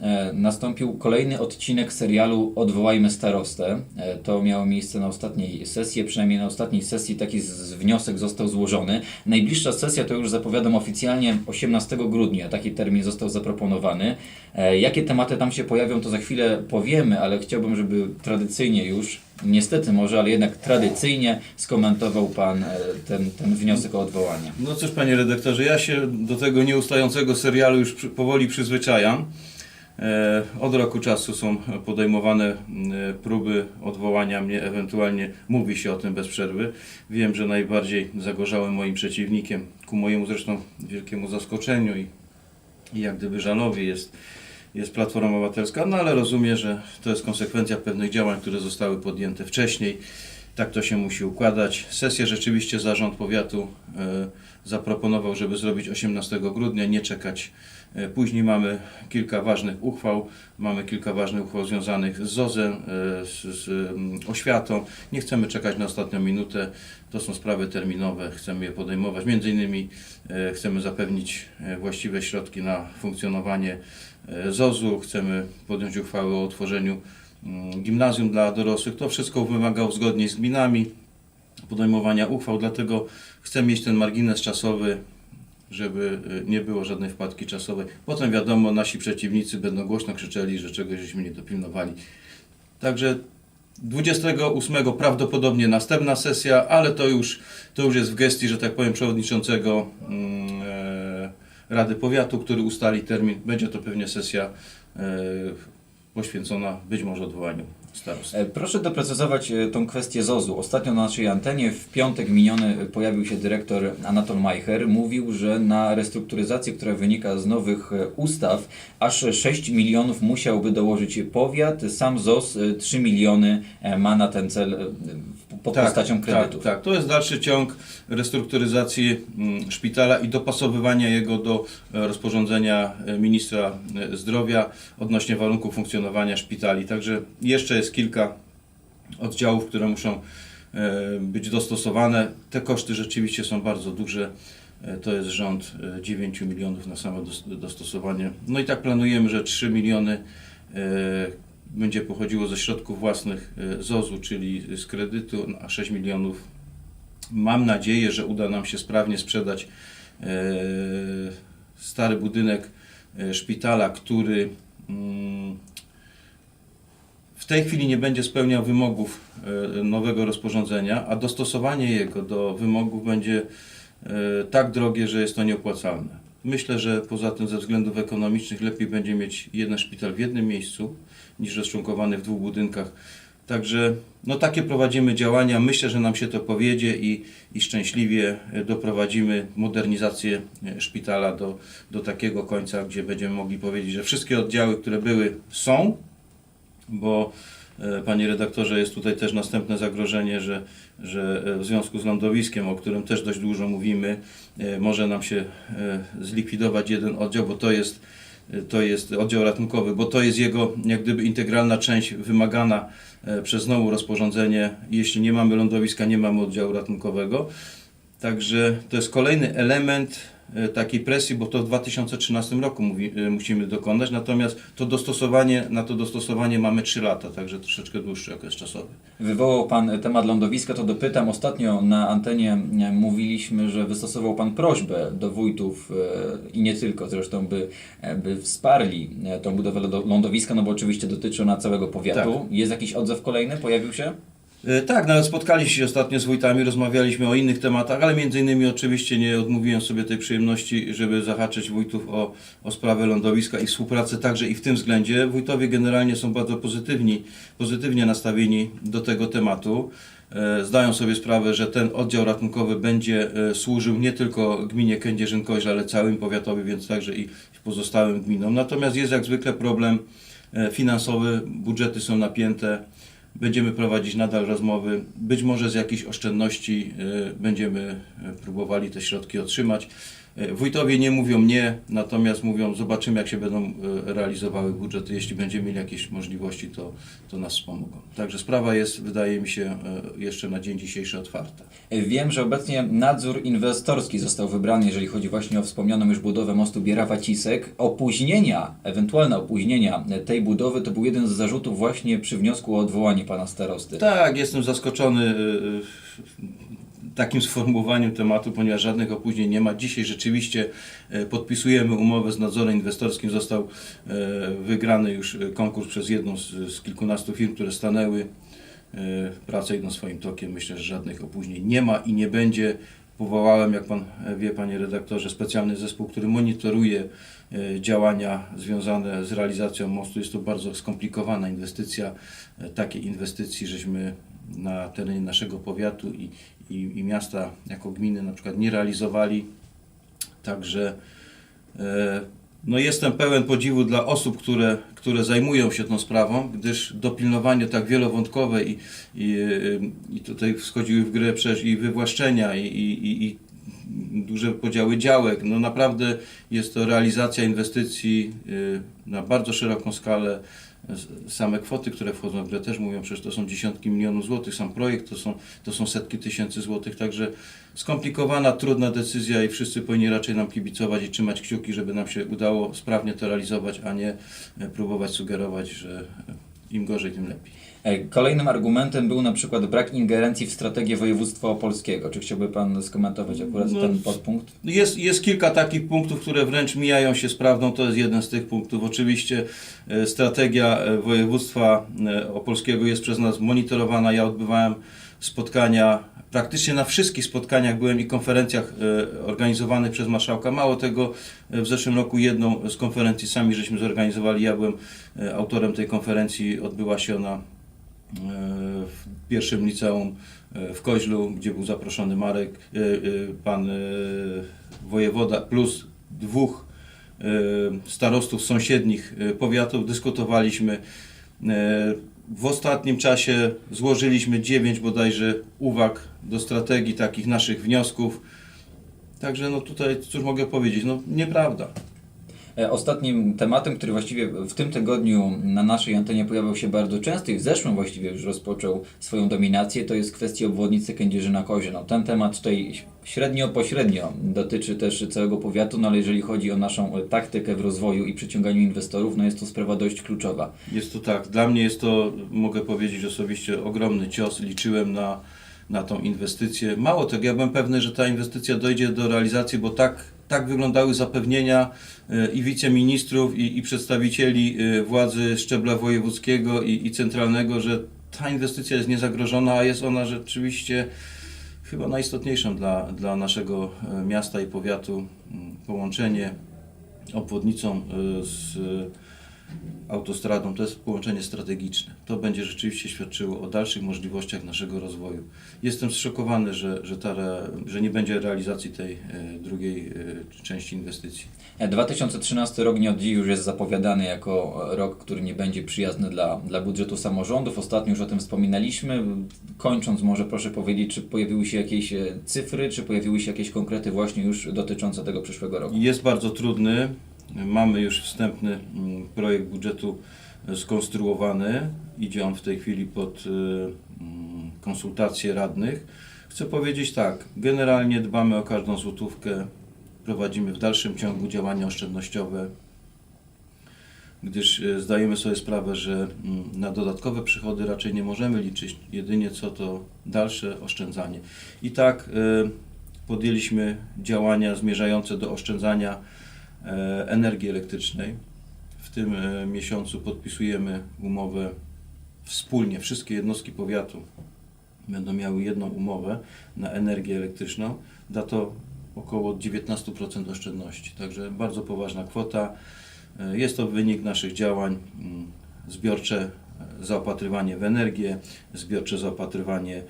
e, nastąpił kolejny odcinek serialu Odwołajmy starostę. E, To miało miejsce na ostatniej sesji, przynajmniej na ostatniej sesji taki wniosek został złożony. Najbliższa sesja to już zapowiadam oficjalnie 18 grudnia, taki termin został zaproponowany. E, Jakie tematy tam się pojawią, to za chwilę powiemy, ale chciałbym, żeby tradycyjnie już, niestety może, ale jednak tradycyjnie skomentował Pan ten, ten wniosek o odwołanie. No cóż, panie redaktorze, ja się do tego nieustającego serialu już powoli przyzwyczajam. E, od roku czasu są podejmowane e, próby odwołania mnie, ewentualnie mówi się o tym bez przerwy. Wiem, że najbardziej zagorzałym moim przeciwnikiem, ku mojemu zresztą wielkiemu zaskoczeniu i, i jak gdyby żalowi jest, jest Platforma Obywatelska, no ale rozumiem, że to jest konsekwencja pewnych działań, które zostały podjęte wcześniej. Tak to się musi układać. Sesję rzeczywiście zarząd powiatu e, zaproponował, żeby zrobić 18 grudnia, nie czekać. E, Później mamy kilka ważnych uchwał. Mamy kilka ważnych uchwał związanych z ZOZ-em, e, z, z oświatą. Nie chcemy czekać na ostatnią minutę. To są sprawy terminowe, chcemy je podejmować. Między innymi chcemy zapewnić właściwe środki na funkcjonowanie ZOZ-u. Chcemy podjąć uchwałę o utworzeniu gimnazjum dla dorosłych. To wszystko wymaga uzgodnień z gminami, podejmowania uchwał, dlatego chcę mieć ten margines czasowy, żeby y, nie było żadnej wpadki czasowej. Potem wiadomo, nasi przeciwnicy będą głośno krzyczeli, że czegoś żeśmy nie dopilnowali. Także 28 prawdopodobnie następna sesja, ale to już, to już jest w gestii, że tak powiem, przewodniczącego mm, e, Rady Powiatu, który ustali termin. Będzie to pewnie sesja e, poświęcona być może odwołaniu starosty. E, Proszę doprecyzować e, tą kwestię ZOZ-u. Ostatnio na naszej antenie w piątek miniony pojawił się dyrektor Anatol Majcher. Mówił, że na restrukturyzację, która wynika z nowych e, ustaw, aż 6 milionów musiałby dołożyć powiat. Sam ZOS e, 3 miliony ma na ten cel w- pod postacią kredytów. Tak, tak, to jest dalszy ciąg restrukturyzacji mm, szpitala i dopasowywania jego do e, rozporządzenia e, ministra e, zdrowia odnośnie warunków funkcjonowania szpitali. Także jeszcze jest kilka oddziałów, które muszą być dostosowane. Te koszty rzeczywiście są bardzo duże. To jest rząd e, 9 milionów na samo dos- dostosowanie. No i tak planujemy, że 3 miliony będzie pochodziło ze środków własnych e, ZOZ-u, czyli z kredytu, no, a 6 milionów mam nadzieję, że uda nam się sprawnie sprzedać e, stary budynek e, szpitala, który mm, w tej chwili nie będzie spełniał wymogów nowego rozporządzenia, a dostosowanie jego do wymogów będzie tak drogie, że jest to nieopłacalne. Myślę, że poza tym ze względów ekonomicznych lepiej będzie mieć jeden szpital w jednym miejscu niż rozczłonkowany w dwóch budynkach. Także no takie prowadzimy działania. Myślę, że nam się to powiedzie i, i szczęśliwie e, doprowadzimy modernizację e, szpitala do, do takiego końca, gdzie będziemy mogli powiedzieć, że wszystkie oddziały, które były, są, bo Panie redaktorze, jest tutaj też następne zagrożenie, że, że e, w związku z lądowiskiem, o którym też dość dużo mówimy, e, może nam się e, zlikwidować jeden oddział, bo to jest, e, to jest oddział ratunkowy, bo to jest jego jak gdyby integralna część wymagana e, przez nowe rozporządzenie. Jeśli nie mamy lądowiska, nie mamy oddziału ratunkowego. Także to jest kolejny element e, takiej presji, bo to w 2013 roku mówi, e, musimy dokonać, natomiast to dostosowanie, na to dostosowanie mamy 3 lata, także troszeczkę dłuższy okres czasowy. Wywołał Pan temat lądowiska, to dopytam. Ostatnio na antenie e, mówiliśmy, że wystosował Pan prośbę do wójtów e, i nie tylko zresztą, by, e, by wsparli e, tą budowę lądo- lądowiska, no bo oczywiście dotyczy ona całego powiatu. Tak. Jest jakiś odzew kolejny? Pojawił się? E, Tak, nawet spotkaliśmy się ostatnio z wójtami, rozmawialiśmy o innych tematach, ale między innymi oczywiście nie odmówiłem sobie tej przyjemności, żeby zahaczyć wójtów o, o sprawę lądowiska i współpracę także i w tym względzie. Wójtowie generalnie są bardzo pozytywni, pozytywnie nastawieni do tego tematu. E, Zdają sobie sprawę, że ten oddział ratunkowy będzie e, służył nie tylko gminie Kędzierzyn-Koźle, ale całym powiatowi, więc także i pozostałym gminom. Natomiast jest jak zwykle problem finansowy, budżety są napięte. Będziemy prowadzić nadal rozmowy. Być może z jakichś oszczędności y, będziemy y, próbowali te środki otrzymać. E, Wójtowie nie mówią nie, natomiast mówią, zobaczymy jak się będą e, realizowały budżety. Jeśli będziemy mieli jakieś możliwości, to, to nas wspomogą. Także sprawa jest, wydaje mi się, e, jeszcze na dzień dzisiejszy otwarta. Wiem, że obecnie nadzór inwestorski został wybrany, jeżeli chodzi właśnie o wspomnianą już budowę mostu Bierawa-Cisek. Opóźnienia, ewentualne opóźnienia tej budowy to był jeden z zarzutów właśnie przy wniosku o odwołanie pana starosty. Tak, jestem zaskoczony takim sformułowaniem tematu, ponieważ żadnych opóźnień nie ma. Dzisiaj rzeczywiście y, podpisujemy umowę z nadzorem inwestorskim. Został y, wygrany już konkurs przez jedną z, kilkunastu firm, które stanęły. Y, Prace idą swoim tokiem. Myślę, że żadnych opóźnień nie ma i nie będzie. Powołałem, jak Pan wie, Panie Redaktorze, specjalny zespół, który monitoruje e, działania związane z realizacją mostu. Jest to bardzo skomplikowana inwestycja. E, Takiej inwestycji, żeśmy na terenie naszego powiatu i, i, i miasta jako gminy na przykład nie realizowali. Także e, no jestem pełen podziwu dla osób, które, które zajmują się tą sprawą, gdyż dopilnowanie tak wielowątkowe i, i, y, i tutaj wchodziły w grę przecież i wywłaszczenia i, i, i, duże podziały działek. No naprawdę jest to realizacja inwestycji y, na bardzo szeroką skalę. Same kwoty, które wchodzą w grę też mówią, przecież to są dziesiątki milionów złotych, sam projekt to są, to są setki tysięcy złotych, także skomplikowana, trudna decyzja i wszyscy powinni raczej nam kibicować i trzymać kciuki, żeby nam się udało sprawnie to realizować, a nie e, próbować sugerować, że e, im gorzej, tym lepiej. E, Kolejnym argumentem był na przykład brak ingerencji w strategię województwa opolskiego. Czy chciałby Pan skomentować akurat No, ten podpunkt? Jest, jest kilka takich punktów, które wręcz mijają się z prawdą. To jest jeden z tych punktów. Oczywiście e, strategia e, województwa opolskiego jest przez nas monitorowana. Ja odbywałem spotkania, praktycznie na wszystkich spotkaniach byłem i konferencjach organizowanych przez marszałka. Mało tego, w zeszłym roku jedną z konferencji sami żeśmy zorganizowali. Ja byłem autorem tej konferencji. Odbyła się ona w pierwszym liceum e, w Koźlu, gdzie był zaproszony Marek, e, e, pan wojewoda plus dwóch starostów sąsiednich powiatów. Dyskutowaliśmy. W ostatnim czasie złożyliśmy dziewięć bodajże uwag do strategii, takich naszych wniosków. Także no tutaj cóż mogę powiedzieć, no nieprawda. E, Ostatnim tematem, który właściwie w tym tygodniu na naszej antenie pojawiał się bardzo często i w zeszłym właściwie już rozpoczął swoją dominację, to jest kwestia obwodnicy Kędzierzyna-Kozie. No, ten temat tutaj średnio, pośrednio dotyczy też całego powiatu, no ale jeżeli chodzi o naszą taktykę w rozwoju i przyciąganiu inwestorów, no jest to sprawa dość kluczowa. Jest to tak. Dla mnie jest to, mogę powiedzieć osobiście, ogromny cios. Liczyłem na, na tą inwestycję. Mało tego, ja byłem pewny, że ta inwestycja dojdzie do realizacji, bo tak, tak wyglądały zapewnienia e, i wiceministrów, i, i przedstawicieli e, władzy szczebla wojewódzkiego i, i centralnego, że ta inwestycja jest niezagrożona, a jest ona rzeczywiście chyba najistotniejszą dla, dla naszego e, miasta i powiatu. Połączenie obwodnicą z autostradą, to jest połączenie strategiczne. To będzie rzeczywiście świadczyło o dalszych możliwościach naszego rozwoju. Jestem zszokowany, że, że, ta, że nie będzie realizacji tej e, drugiej e, części inwestycji. E, 2013 rok nie od dziś już jest zapowiadany jako rok, który nie będzie przyjazny dla, dla budżetu samorządów. Ostatnio już o tym wspominaliśmy. Kończąc, może proszę powiedzieć, czy pojawiły się jakieś e, cyfry, czy pojawiły się jakieś konkrety właśnie już dotyczące tego przyszłego roku? Jest bardzo trudny. Mamy już wstępny mm, projekt budżetu e, skonstruowany. Idzie on w tej chwili pod e, mm, konsultacje radnych. Chcę powiedzieć tak, generalnie dbamy o każdą złotówkę, prowadzimy w dalszym ciągu działania oszczędnościowe, gdyż e, zdajemy sobie sprawę, że mm, na dodatkowe przychody raczej nie możemy liczyć, jedynie co to dalsze oszczędzanie. I tak podjęliśmy działania zmierzające do oszczędzania energii elektrycznej. W tym e, miesiącu podpisujemy umowę wspólnie, wszystkie jednostki powiatu będą miały jedną umowę na energię elektryczną. Da to około 19% oszczędności, także bardzo poważna kwota. E, Jest to wynik naszych działań mm, zbiorcze e, zaopatrywanie w energię, zbiorcze zaopatrywanie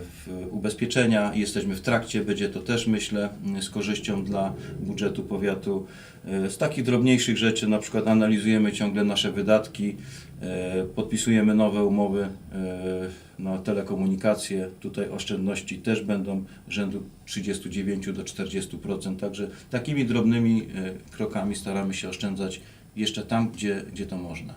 w ubezpieczenia. Jesteśmy w trakcie, będzie to też myślę z korzyścią dla budżetu powiatu. E, Z takich drobniejszych rzeczy, na przykład analizujemy ciągle nasze wydatki, e, podpisujemy nowe umowy e, na telekomunikację. Tutaj oszczędności też będą rzędu 39 do 40%. Także takimi drobnymi krokami staramy się oszczędzać jeszcze tam, gdzie, gdzie to można.